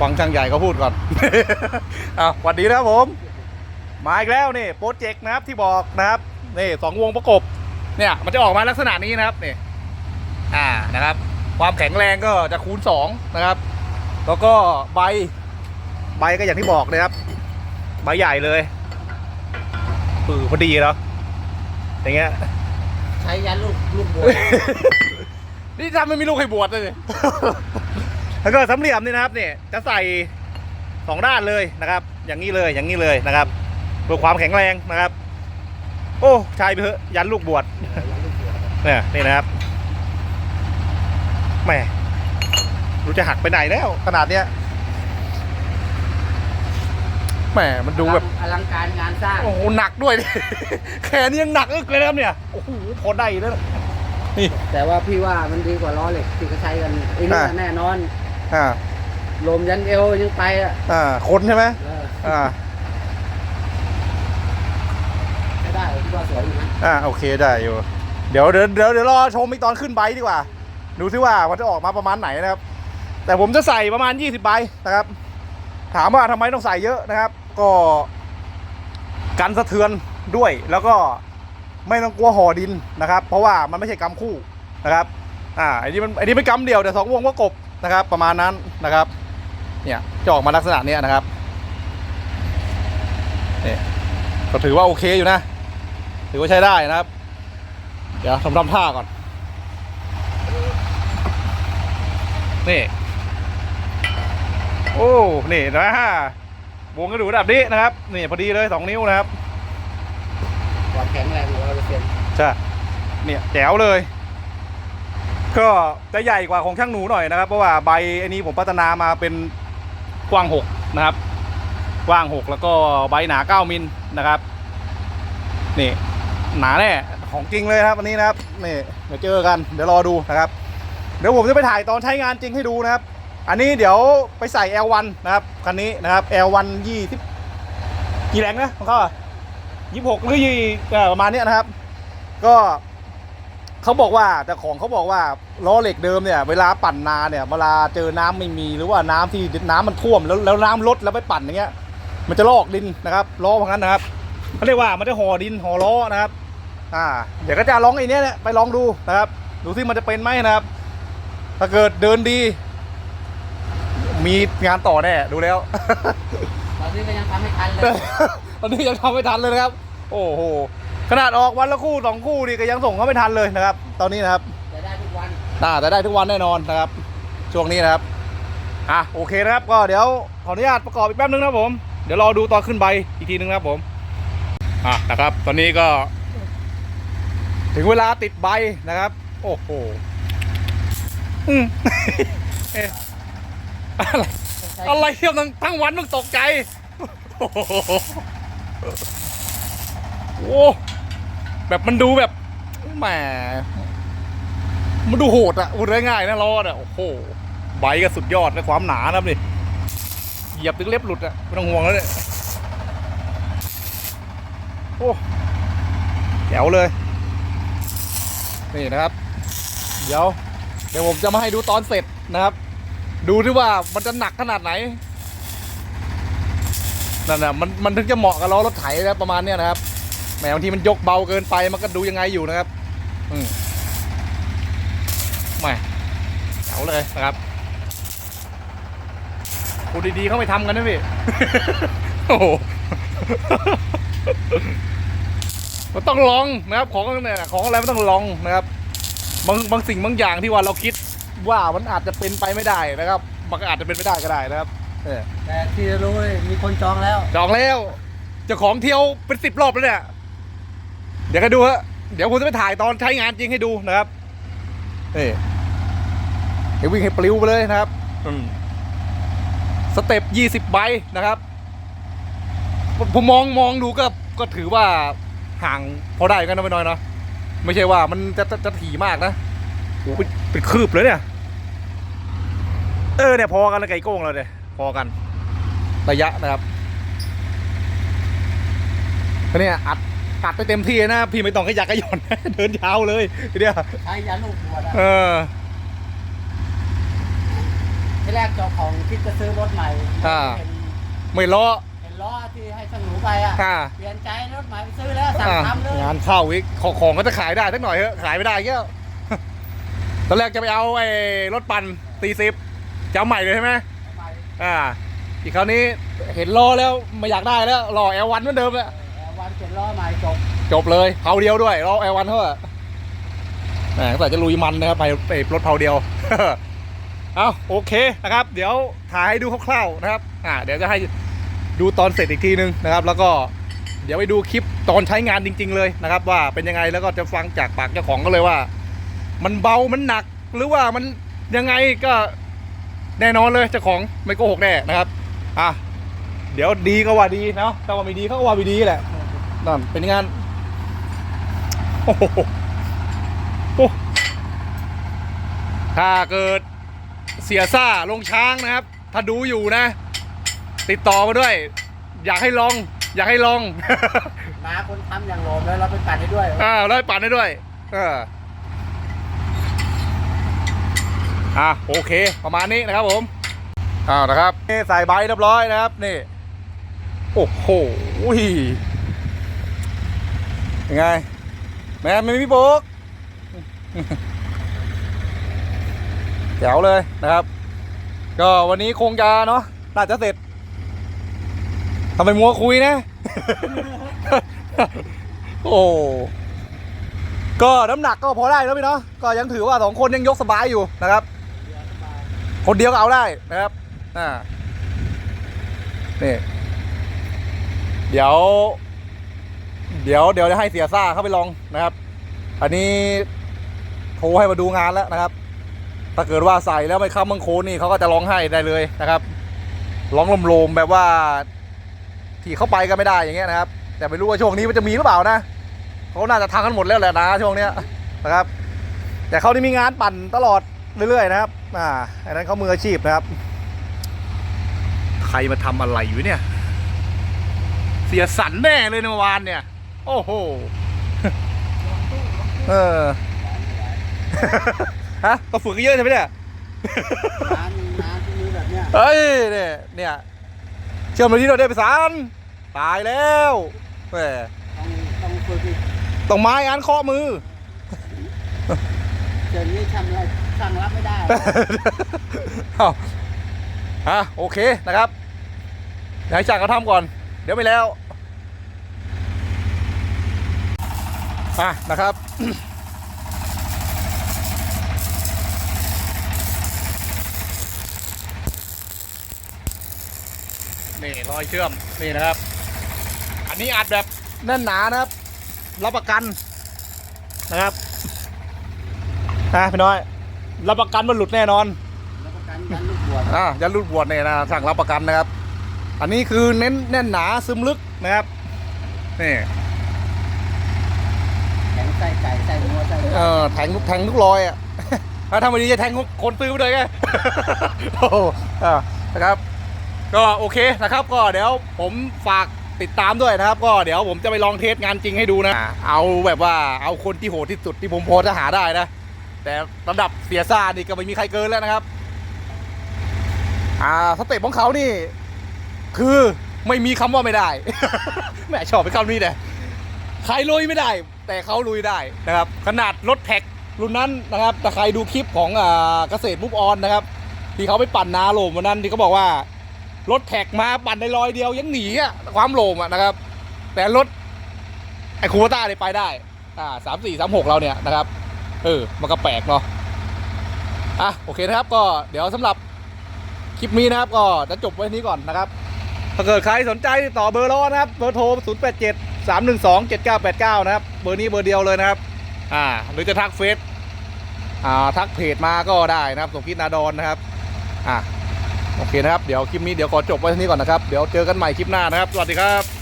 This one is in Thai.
ฟังช่างใหญ่เขาพูดก่อน อะสวัสดีนะครับผม มาอีกแล้วนี่โปรเจกต์นะครับที่บอกนะครับนี่สองวงประกบ เนี่ยมันจะออกมาลักษณะนี้นะครับนี่อ่านะครับ ความแข็งแรงก็จะคูณสองนะครับ แล้วก็ใบใบก็อย่างที่บอกเลยครับ ใบใหญ่เลยปือพอดีแล้วอย่างเงี้ยใช้ยันลูกลูกบัวนี่ทำไม่มีลูกให้บวชเลย แล้วก็สำเหลี่ยมนี่นะครับเนี่ยจะใส่สองด้านเลยนะครับ อย่างนี้เลยอย่างนี้เลยนะครับเพื่อความแข็งแรงนะครับ โอ้ใชายไปเถอะยันลูกบวชเนี่ยนี่นะครับแหม่รู้จะหักไปไหนแล้วขนาดเนี้ยแหมมันดูแบบอลังการงานสร้างโอ้โหหนักด้วยแค่นี้ยังหนักอึกเลยนะครับเนี่ยโอ้โหพอได้แล้วนะนี่แต่ว่าพี่ว่ามันดีกว่าล้อเหล็กที่เขาใช้กันไอ้นี่อ่าแน่นอน อ่าลมยันเอวยังไปอะอ่าคนใช่ไหมเอออ่าไม่ได้พี่ว่าสวยอยู่นะอ่าโอเคได้อยู่เดี๋ยวเดี๋ยวเดี๋ยวเดี๋ยวรอชมอีกตอนขึ้นไบค์ดีกว่า ดูซิว่ามันจะออกมาประมาณไหนนะครับ แต่ผมจะใส่ประมาณ 20ใบนะครับ ถามว่าทำไมต้องใส่เยอะนะครับ ก็กันสะเทือนด้วยแล้วก็ไม่ต้องกลัวห่อดินนะครับ เพราะว่ามันไม่ใช่กำคู่นะครับอ่าอันนี้มันอันนี้เป็นกำเดียวแต่สองวงก็กบ นะครับ ประมาณนั้นนะครับ เนี่ยจะออกมาลักษณะเนี้ยนะครับเนี่ยก็ถือว่าโอเคอยู่นะ ถือว่าใช้ได้นะครับ เดี๋ยวทำทำท่าก่อน นี่ โอ้ นี่นะฮะวงกระดูกระดับนี้นะครับ นี่พอดีเลยสองนิ้วนะครับความแข็งแรงร้อยเปอร์เซ็นต์ใช่ เนี่ยแจ๋วเลย ก็จะใหญ่กว่าของช่างหนูหน่อยนะครับ เพราะว่าใบอันนี้ผมพัฒนามาเป็นกว้างหกนะครับ กว้างหกแล้วก็ใบหนาเก้ามิลนะครับ นี่ หนาแน่ของจริงเลยครับวันนี้นะครับนี่เดี๋ยวเจอกันเดี๋ยวรอดูนะครับ เดี๋ยวผมจะไปถ่ายตอนใช้งานจริงให้ดูนะครับ อันนี้เดี๋ยวไปใส่ L1 นะครับคันนี้นะครับ L1 ยี่สิบกี่แรงนะของเขาอะยี่หกหรือยี่ประมาณนี้นะครับ ก็ เขาบอกว่าแต่ของเขาบอกว่าล้อเหล็กเดิมเนี่ยเวลาปั่นนาเนี่ยเวลาเจอน้ำไม่มีหรือว่าน้ำที่น้ำมันท่วมแล้วแล้วน้ำลดแล้วไปปั่นอย่างเงี้ย มันจะลอกดินนะครับล้อพวกนั้นนะครับเขาเรียกว่ามันจะห่อดินห่อล้อนะครับ อ่า เดี๋ยวก็จะลองไอ้เนี้ยเนี่ยไปลองดูนะครับ ดูที่มันจะเป็นไหมนะครับ ถ้าเกิดเดินดี มีงานต่อแน่ดูแล้วตอนนี้ก็ยังทำไม่ทันเลยตอนนี้ยังทำไม่ทันเลยนะครับ โอ้โห ขนาดออกวันละคู่สองคู่นี่ก็ยังส่งเขาไม่ทันเลยนะครับ ตอนนี้นะครับจะได้ทุกวันน่าจะได้ทุกวันแน่นอนนะครับ ช่วงนี้นะครับ อะโอเคนะครับก็เดี๋ยวขออนุญาตประกอบอีกแป๊บนึงนะครับผม เดี๋ยวรอดูตอนขึ้นใบอีกทีนึงนะครับผม อะนะครับ ตอนนี้ก็ ถึงเวลาติดใบนะครับ โอ้โหอืมเอ๊ะอะไรอะไรเที่ยวทั้งทั้งวันมึงตกใจ โอ้โหโอ้ แบบมันดูแบบแหมมันดูโหดอะพูดง่ายๆนะล้ออะโอ้โหใบก็สุดยอดนะความหนานะครับนี่เหยียบถึงเล็บหลุดอะไม่ต้องห่วงแล้วเนี่ยโอ้แจ๋วเลย นี่นะครับ เดี๋ยว เดี๋ยวผมจะมาให้ดูตอนเสร็จนะครับ ดูที่ว่ามันจะหนักขนาดไหนนั่นน่ะมันมันถึงจะเหมาะกับล้อรถไถนะประมาณเนี้ยนะครับ แหมบางทีมันยกเบาเกินไปมันก็ดูยังไงอยู่นะครับ อืมแหมแถวเลยนะครับพูดดีๆเขาไม่ทำกันนะพี่ โอ้โหมันต้องลองนะครับ ของเนี่ยของอะไรมันต้องลองนะครับ บางบางสิ่งบางอย่างที่ว่าเราคิดว่ามันอาจจะเป็นไปไม่ได้นะครับ มันก็อาจจะเป็นไม่ได้ก็ได้นะครับ เออแต่ที่รู้เลยมีคนจองแล้ว จองแล้วเจ้าของเที่ยวเป็นสิบรอบแล้วเนี่ย เดี๋ยวก็ดูฮะเดี๋ยวผมจะไปถ่ายตอนใช้งานจริงให้ดูนะครับนี่เดี๋ยววิ่งให้ปลิวไปเลยนะครับอืมสเต็ปยี่สิบใบนะครับผมผมมองมองดูก็ก็ถือว่าห่างพอได้กันนะไม่น้อยเนาะไม่ใช่ว่ามันจะจะจะถี่มากนะโอ้โหเป็นเป็นคืบเลยเนี่ย เออเนี่ยพอกันแล้วไก่โก้งเราเนี่ยพอกัน ระยะนะครับก็เนี่ยอัด อัดไปเต็มที่นะ พี่ไม่ต้องขยักขย่อน เดินยาวเลยทีเดียวใช้ยันลูกบัวนะเออที่แรกเจ้าของคิดจะซื้อรถใหม่อ่าเห็นไม่ล้อ เห็นล้อที่ให้ช่างหนูไปอะอ่า เปลี่ยนใจรถใหม่ไปซื้อแล้วสั่งอ่าทำเลยงานเข้าอีกของของก็จะขายได้สักหน่อยเถอะขายไม่ได้เงี้ย ตอนแรกจะไปเอาไอ้รถปั่นตีสิบจะเอาใหม่เลยใช่ไหมใหม่อ่าอีกคราวนี้เห็นล้อแล้วไม่อยากได้แล้วรอแอลวันเหมือนเดิมแหละเออวันเป ล้อใหม่จบจบเลยเผาเดียวด้วยรอแอลวันเท่าไหร่แหมแต่จะลุยมันนะครับไปไปรถเผาเดียวเอาโอเคนะครับ เดี๋ยวถ่ายให้ดูคร่าวๆนะครับอ่าเดี๋ยวจะให้ดูตอนเสร็จอีกทีนึงนะครับ แล้วก็เดี๋ยวไปดูคลิปตอนใช้งานจริง ๆ เลยนะครับ ว่าเป็นยังไงแล้วก็จะฟังจากปากเจ้าของก็เลยว่า มันเบามันหนักหรือว่ามันยังไงก็แน่นอนเลยเจ้าของไม่โกหกแน่นะครับอะเดี๋ยวดีก็ว่าดีเนาะถ้าว่าไม่ดีเขาก็ว่าไม่ดีแหละ นั่นเป็นงานโอ้โหโอ้ถ้าเกิดเสียซ่าลงช้างนะครับ ถ้าดูอยู่นะ ติดต่อมาด้วย อยากให้ลอง อยากให้ลองนาคนทำอย่างโหลมแล้วเราไปปั่นให้ด้วยอ่าแล้วให้ปั่นได้ด้วยเอออะโอเค ประมาณนี้นะครับผมอ้าวนะครับนี่ใส่ใบเรียบร้อยนะครับนี่ โอ้โห ยังไง แม่ไม่มีโบกแจ๋วเลยนะครับ ก็วันนี้คงจะเนาะน่าจะเสร็จทำไมมัวคุยนะ โอ้ก็น้ำหนักก็พอได้แล้วพี่เนาะก็ยังถือว่าสองคนยังยกสบายอยู่นะครับ คนเดียวก็เอาได้นะครับอ่านี่เดี๋ยว เดี๋ยวเดี๋ยวจะให้เสียซ่าเข้าไปลองนะครับ อันนี้โทรให้มาดูงานแล้วนะครับ ถ้าเกิดว่าใส่แล้วไม่ค้ำมังโคนี่เขาก็จะร้องไห้ได้เลยนะครับร้องลมโลมๆแบบว่าที่เข้าไปก็ไม่ได้อย่างเงี้ยนะครับ แต่ไม่รู้ว่าช่วงนี้มันจะมีหรือเปล่านะเขาน่าจะทำกันหมดแล้วแหละนะช่วงเนี้ยนะครับ แต่เขานี่มีงานปั่นตลอดเรื่อยๆนะครับ อ่าอันนั้นเขามืออาชีพนะครับ ใครมาทำอะไรอยู่เนี่ย เสียสันแน่เลยในเมื่อวานเนี่ย โอ้โห เออ ฮะก็ฝึกกันเยอะใช่ไหมเนี่ยน้ำน้ำที่มีแบบเนี้ยเฮ้ยเนี่ยเนี่ยเชื่อมไปที่เราได้ไปสารตายแล้วแหมต้องต้องฝึกอีกต้องไม้อันเคาะมือ เดี๋ยวนี้ช่างรับช่างรับไม่ได้ เอาอะโอเคนะครับเดี๋ยวให้จ่าเขาทำก่อน เดี๋ยวไปแล้ว อะนะครับ นี่รอยเชื่อม นี่นะครับ อันนี้อัดแบบแน่นหนานะครับ รับประกันนะครับนะพี่น้อย รับประกันมันหลุดแน่นอนแล้วประกันยันลูกบวชอ่ายันรุ่นบวชเนี่ยนะสั่งรับประกันนะครับ อันนี้คือเน้นแน่นหนาซึมลึกนะครับนี่ แข็งไส้ไก่ไส้หัวไส้เออแทงทุกแทงทุกรอยอะ ถ้าทำไม่ดีจะแทงคนซื้อไปเลยไงโอ้อ่านะครับ ก็โอเคนะครับก็เดี๋ยวผมฝากติดตามด้วยนะครับ ก็เดี๋ยวผมจะไปลองเทสงานจริงให้ดูนะ เอาแบบว่าเอาคนที่โหดที่สุดที่ผมพอจะหาได้นะ แต่ระดับเสียซ่านี่ก็ไม่มีใครเกินแล้วนะครับ อ่าสเต็ปของเขานี่ คือไม่มีคำว่าไม่ได้แหม่ชอบไปคำนี้เนี่ยใครลุยไม่ได้ แต่เขาลุยได้นะครับ ขนาดรถแท็กรุ่นนั้นนะครับแต่ใครดูคลิปของเกษตรมุกออนนะครับที่เขาไปปั่นนาโลมวันนั้นที่เขาบอกว่ารถแท็กมาปั่นในรอยเดียวยังหนีอะความโลมอะนะครับ แต่รถไอคูปต้าเนี่ยไปได้ อ่าสามสี่สามหกเราเนี่ยนะครับ เออ มันก็แปลกเนาะอะโอเคนะครับก็เดี๋ยวสำหรับคลิปนี้นะครับ ก็จะจบไว้นี้ก่อนนะครับ ถ้าเกิดใครสนใจติดต่อเบอร์เรานะครับ เบอร์โทร 0 8 7 3 1 2 7 9 8 9 นะครับ เบอร์นี้เบอร์เดียวเลยนะครับ อ่า หรือจะทักเฟซ อ่า ทักเพจมาก็ได้นะครับสมคิดนาดอนนะครับ อ่า โอเคนะครับ เดี๋ยวคลิปนี้เดี๋ยวขอจบไว้ที่นี้ก่อนนะครับ เดี๋ยวเจอกันใหม่คลิปหน้านะครับ สวัสดีครับ